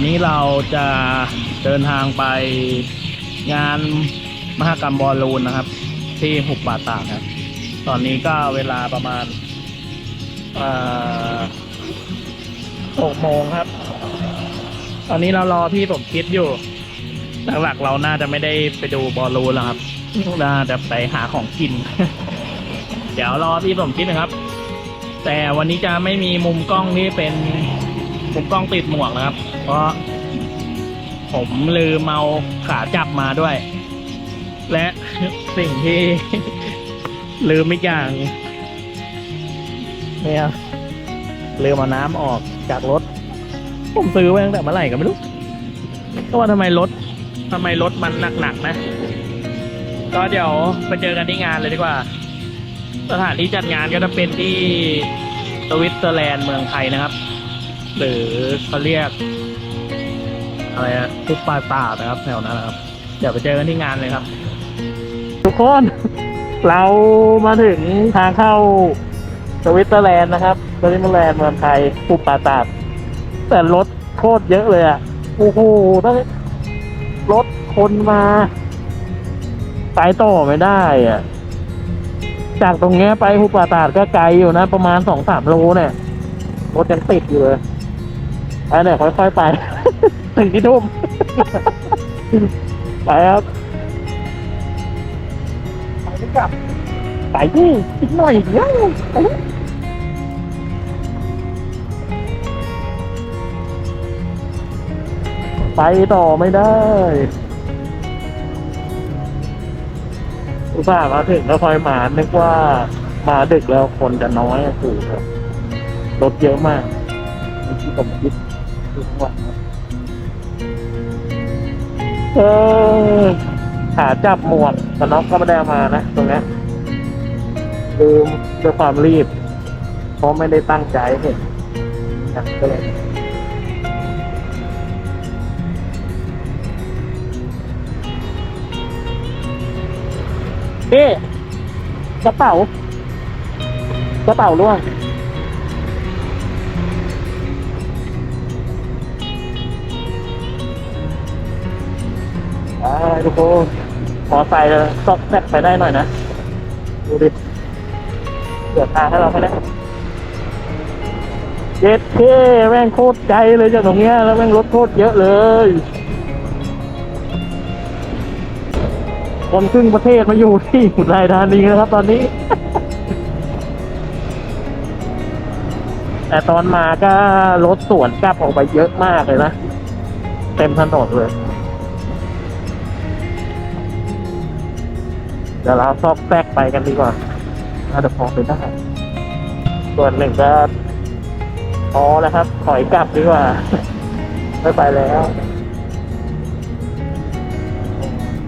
วันนี้เราจะเดินทางไปงานมหกรรมบอลลูนนะครับ ที่หุบป่าตากครับ ตอนนี้ก็เวลาประมาณหกโมงครับ ตอนนี้เรารอพี่ผมคิดอยู่ หลักๆเราน่าจะไม่ได้ไปดูบอลลูนแล้วครับ น่าจะไปหาของกิน เดี๋ยวรอพี่ผมคิดนะครับ แต่วันนี้จะไม่มีมุมกล้องที่เป็น มุมกล้องติดหมวกนะครับ เพราะ ผมลืมเอาขาจับมาด้วย และสิ่งที่ ลืมอีกอย่างเนี่ยลืมเอาน้ำออกจากรถ ผมซื้อไว้ตั้งแต่เมื่อไหร่ก็ไม่รู้ก็ว่าทำไมรถทำไมรถมันหนักๆนะ ก็เดี๋ยวไปเจอกันที่งานเลยดีกว่า สถานที่จัดงานก็จะเป็นที่สวิตเซอร์แลนด์เมืองไทยนะครับ หรือเขาเรียก อะไรอะทุกปาตาดนะครับแถวนั้นนะครับ เดี๋ยวไปเจอกันที่งานเลยครับ ทุกคน เรามาถึงทางเข้าสวิตเซอร์แลนด์นะครับสวิตเซอร์แลนด์เมืองไทยปุปปาตาดแต่รถโคตรเยอะเลยอะโอ้โหต้องรถคนมาไปต่อไม่ได้อะจากตรงเนี้ยไปปุปปาตาดก็ไกลอยู่นะ ประมาณสองสามโลเนี่ยรถยังติดอยู่เลย ไปเนี่ยค่อยๆไป ถึงที่ทุ่ม ไปครับไปไม่กลับไปนี่อีกหน่อยเดียวไปดิไปต่อไม่ได้อุตส่าห์มาถึงแล้วคอยมานึกว่ามาดึกแล้วคนจะน้อยอะถูกครับรถเยอะมากไม่ ที่ผมคิดทุกวันครับเออขาจับหมวกแต่น็อกก็ไม่ได้เอามานะ ตรงเนี้ยลืมด้วยความรีบ เพราะไม่ได้ตั้งใจเห็นนะก็เลยเอ๊กระเป๋ากระเป๋าล่วง ทุกคนขอใส่ซอกแซกไปได้หน่อยนะ ดูดิเกิดทาให้เราไม่ได้เจ็ดเคแม่งโคตรใจเลยจากตรงเนี้ยแล้วแม่งรถโคตรเยอะเลย คนครึ่งประเทศมาอยู่ที่อุทัยธานีนะครับตอนนี้ แต่ตอนมาก็รถสวนกลับออกไปเยอะมากเลยนะ เต็มถนนเลย ดี๋ยวเราซอกแซกไปกันดีกว่าน่าจะพอไปได้ ส่วนหนึ่งก็พอแล้วครับ ถอยกลับดีกว่า ไม่ไปแล้ว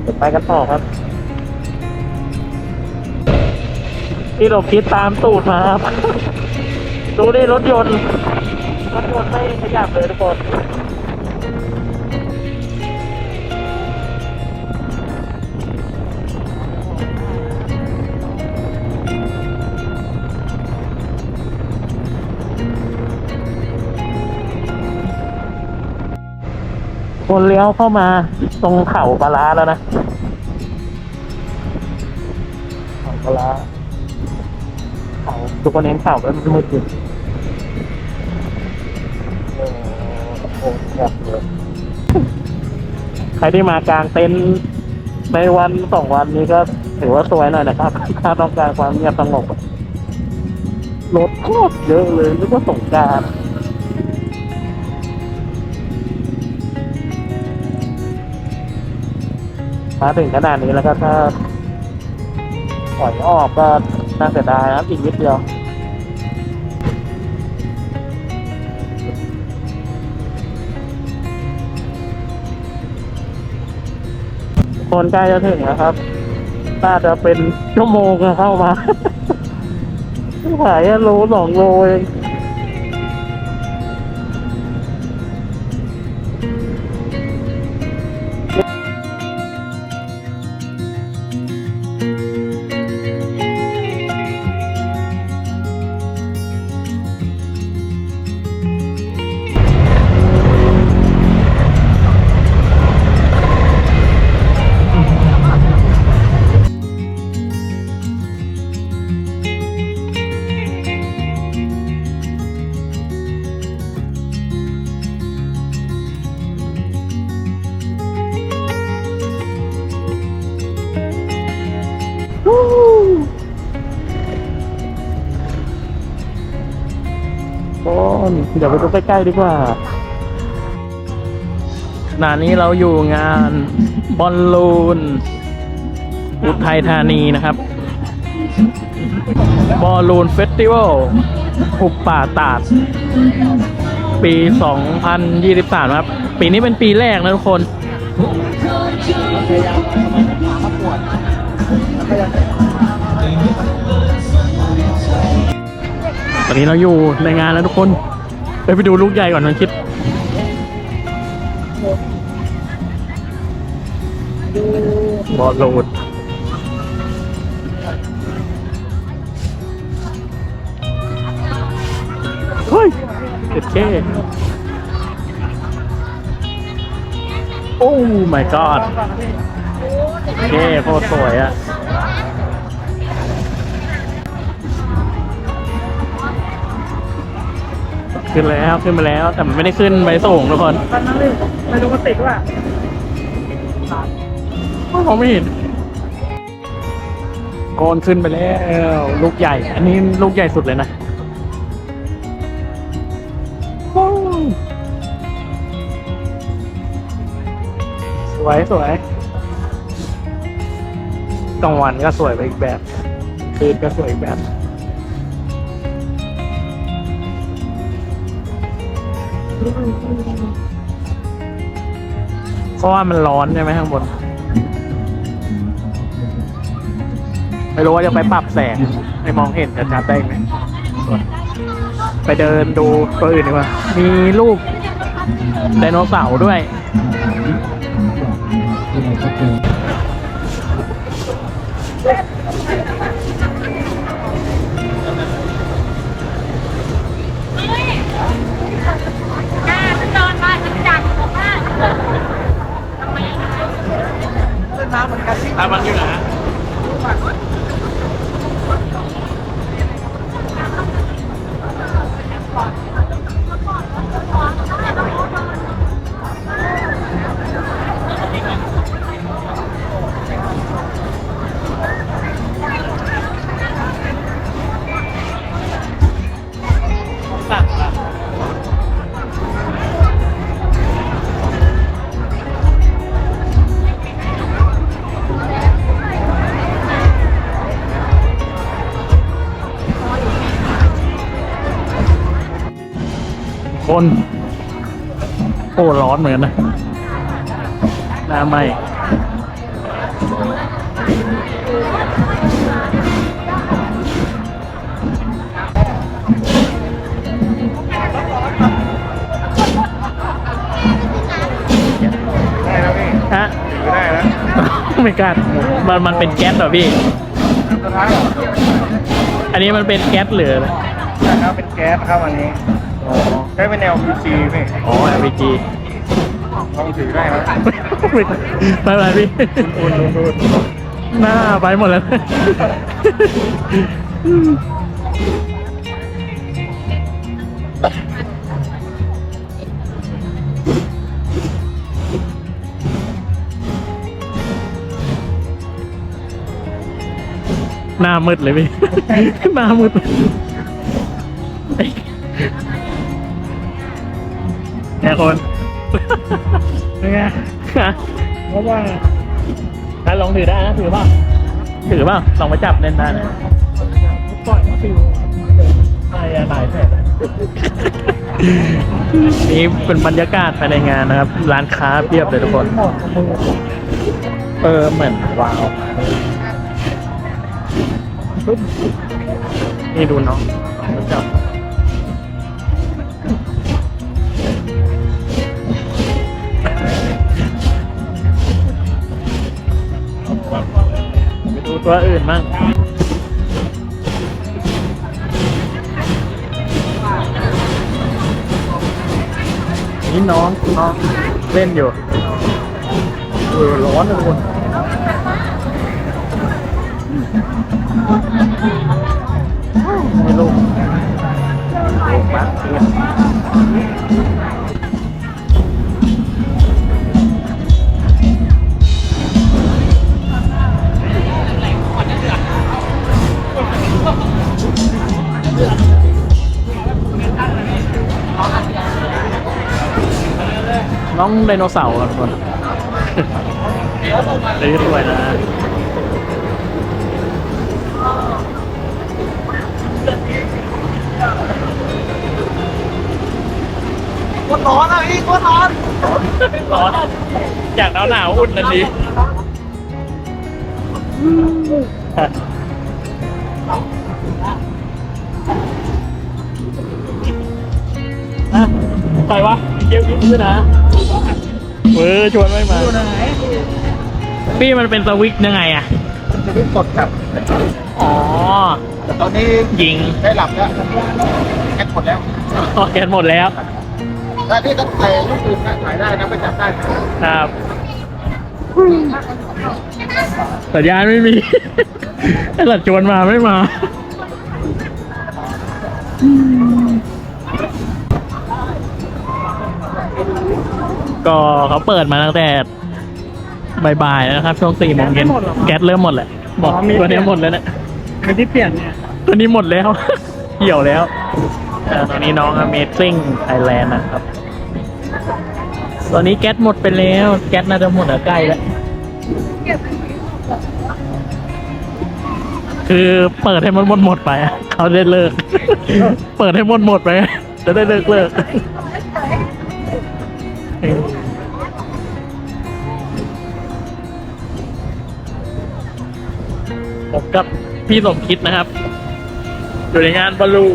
เดี๋ยวไปกันต่อครับ ที่เราคิดตามตูดมาครับ ดูดิรถยนต์ รถยนต์ไม่ขยับเลยทุกคน คนเลี้ยวเข้ามาตรงเข่าปลาร้าแล้วนะเข่าปลาร้าเข่าทุกคนเห็นเข่าแล้วมันมืดอยู่โอ้โหแบบเลยใครที่มากลางเต็นท์ในวันสองวันนี้ก็ถือว่าสวยหน่อยนะครับถ้าต้องการความเงียบสงบรถโคตรเยอะเลยนึกว่าสงการ มาถึงขนาดนี้แล้วก็ถ้าปล่อยออกก็น่าเสียดายนะอีกนิดเดียวคนใกล้จะถึงแล้วครับ น่าจะเป็นชั่วโมงเข้ามาหายโลสองโลเอง เดี๋ยวไปดูใกล้ๆดีกว่าขณะนี้เราอยู่งานบอลลูน อุทัยธานีนะครับ บอลลูนเฟสติวัลหุบป่าตาด ปี 2023 ครับ ปีนี้เป็นปีแรกนะทุกคน อนนี้เราอยู่ในงานแล้วทุกคนไปไปดูลูกใหญ่ก่อนนะคิด บอลลูนเฮ้ยเด็ดเคโอ้ my god เคโคตรสวยอะ ขึ้นแล้วขึ้นไปแล้วแต่มันไม่ได้ขึ้นไปสูงทุกคนตอนนั้นเลยไม่รู้ว่าติดว่ามองไม่เห็นโกนขึ้นไปแล้วลูกใหญ่ อันนี้ลูกใหญ่สุดเลยนะว้าวสวยสวยกลางวันก็สวยไปอีกแบบ คืนก็สวยอีกแบบ เพราะว่ามันร้อนใช่ไหมข้างบน ไม่รู้ว่าจะไปปรับแสงให้มองเห็นชัดได้ไหมไปเดินดูตัวอื่นดีกว่า มีรูปไดโนเสาร์ด้วย ร้อนเหมือนกันนะหน้าไหมฮะได้แล้วไม่กล้ามันมันเป็นแก๊สเหรอพี่สุดท้ายเหรออันนี้มันเป็นแก๊สหรืออะไรใช่ครับเป็นแก๊สครับอันนี้อ๋อใช้เป็น LPG พี่ อ๋อ LPG ลองถือได้ไหมไม่ไม่เป็นไรพี่อุ่นๆอุ่นหน้าไปหมดแล้วหน้ามืดเลยพี่ หน้ามืดแค่คน เป็นไงเพราะว่าถ้าลองถือได้นะถือเปล่าถือเปล่าลองมาจับเล่นได้นะปล่อยมาฟิวใช่อะหลายแสนนี่เป็นบรรยากาศภายในงานนะครับ ร้านค้าเพียบเลยทุกคนหมดมือเออเหมือนว้าวปึ๊บนี่ดูน้อง ไปดูตัวอื่นบ้างนี่น้องน้องเล่นอยู่เออร้อนเลยทุกคนไม่ลูกลูกบั องไดโนเสาร์ครับทุกคนซื้อด้วยนะก็ร้อนอะพี่ก็ร้อนร้อนจากหนาวหนาวๆอุ่นนั่นดีใครวะเกี่ยวยิ้มด้วยนะ เออชวนไม่มาอยู่ไหนพี่มันเป็นสวิกยังไงอะจะได้กดครับ อ๋อ แต่ตอนนี้ยิงได้หลับแล้วแค่หมดแล้วอ๋อแกนหมดแล้วแต่ที่ต้องใส่ลูกอื่นนะขายได้นะไปจับได้ ครับ สัญญาณไม่มีไอ้หลัดชวนมาไม่มา ก็เขาเปิดมาตั้งแต่บ่ายๆนะครับ ช่วงสี่โมงเย็นแก๊สเริ่มหมดแหละบอกตัวนี้หมดแล้วเนี่ยเป็นที่เปลี่ยนเนี่ยตัวนี้หมดแล้ว เหี่ยวแล้วอ่าตอนนี้น้อง Amazing Thailand นะครับ ตอนนี้แก๊สหมดไปแล้ว แก๊สน่าจะหมดอะใกล้แล้ว คือเปิดให้มันหมดหมดๆไปอะเขาได้เลิก เปิดให้หมดหมดๆไป จะได้เลิกเลิก ผมกับพี่สมคิดนะครับ อยู่ในงานบอลลูน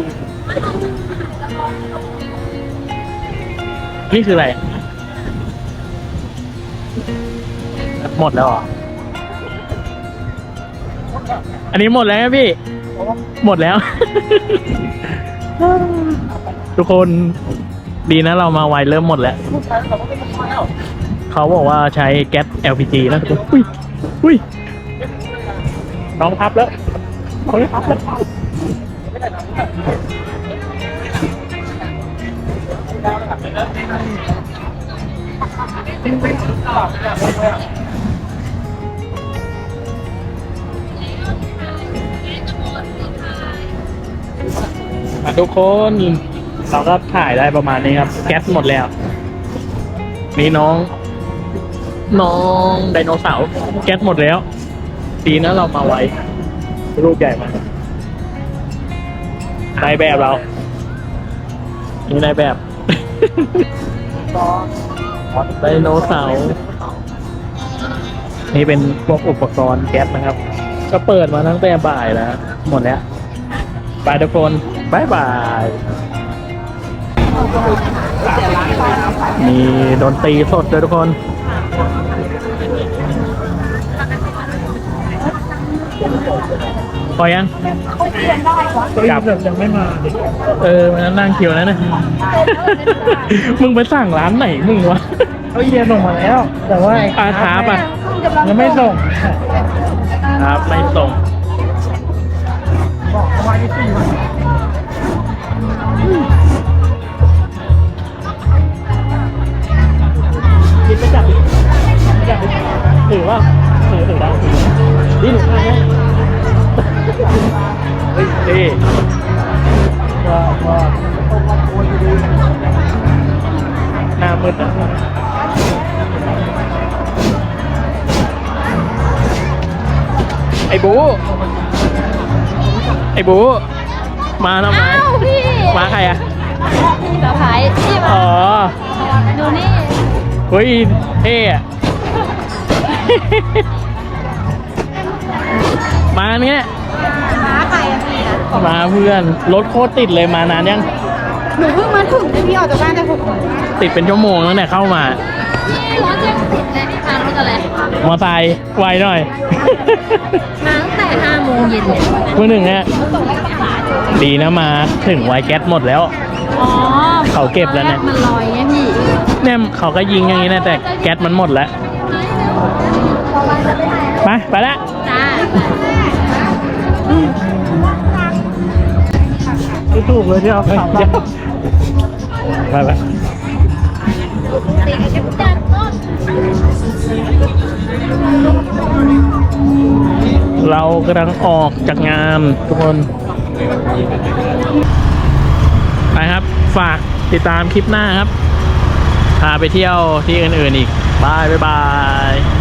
นี่คืออะไร หมดแล้วเหรออันนี้หมดแล้วนะพี่ หมดแล้ว ทุกคน ดีนะเรามาไวเริ่มหมดแล้ว เขาบอกว่าใช้แก๊ส LPG นะคนอุ้ยอุ้ยน้องพับแล้วน้องพับแล้วทุกคน เราก็ถ่ายได้ประมาณนี้ครับ แก๊สหมดแล้ว นี่น้อง น้องไดโนเสาร์แก๊สหมดแล้วดีนะเรามาไวรูปใหญ่มากนายแบบเรานี่นายแบบไดโนเสาร์นี่เป็นพวกอุปกรณ์แก๊สนะครับ ก็เปิดมาตั้งแต่บ่ายแล้ว หมดแล้วบายทุกคนบายบาย มีดนตรีสดด้วยทุกคนพอยังกลับยังไม่มาดิเออมันนั่งคิวนะเนี่ย มึงไปสั่งร้านไหนมึงวะเขาเยียส่งมาแล้ว แต่ว่าอาทาปะยังไม่ส่ง ครับไม่ส่งบอกเขาไว้ที่สี่ ถือว่าถือถือได้นี่หนูให้ให้เฮ้ยนี่ว่าว่าหน้ามืดนะไอ้บูไอ้บูมาทำไมอ้าวพี่มาใครอะเซอร์ไพรส์พี่มาอ๋อดูนี่เฮ้ยเท่อะ มาเนี้ยม้าใครอะพี่อะมาเพื่อนรถโคตรติดเลยมานานยังหนูเพิ่งมาถึงเลยพี่ออกจากบ้านได้หกโมงติดเป็นชั่วโมงตั้งแต่เข้ามาพี่รถยังติดเลยพี่มารถอะไรมอไซค์ไวหน่อย มาตั้งแต่ห้าโมงเย็นเนี่ยเมื่อหนึ่งฮะดีนะมาถึงไวแก๊สหมดแล้ว อ๋อเขาเก็บแล้วเนี่ยมันลอยไงพี่เนี่ยเขาก็ยิงอย่างนี้นะแต่แก๊สมันหมดแล้ว ไปไปละจ้าไม่ถูกเลยที่เอาเฮ้ยขับเดี๋ยวไปไปติดจัดต้นเรากำลังออกจากงานทุกคนไปครับ ฝากติดตามคลิปหน้าครับ พาไปเที่ยวที่อื่นๆอีกบาย Bye, bye.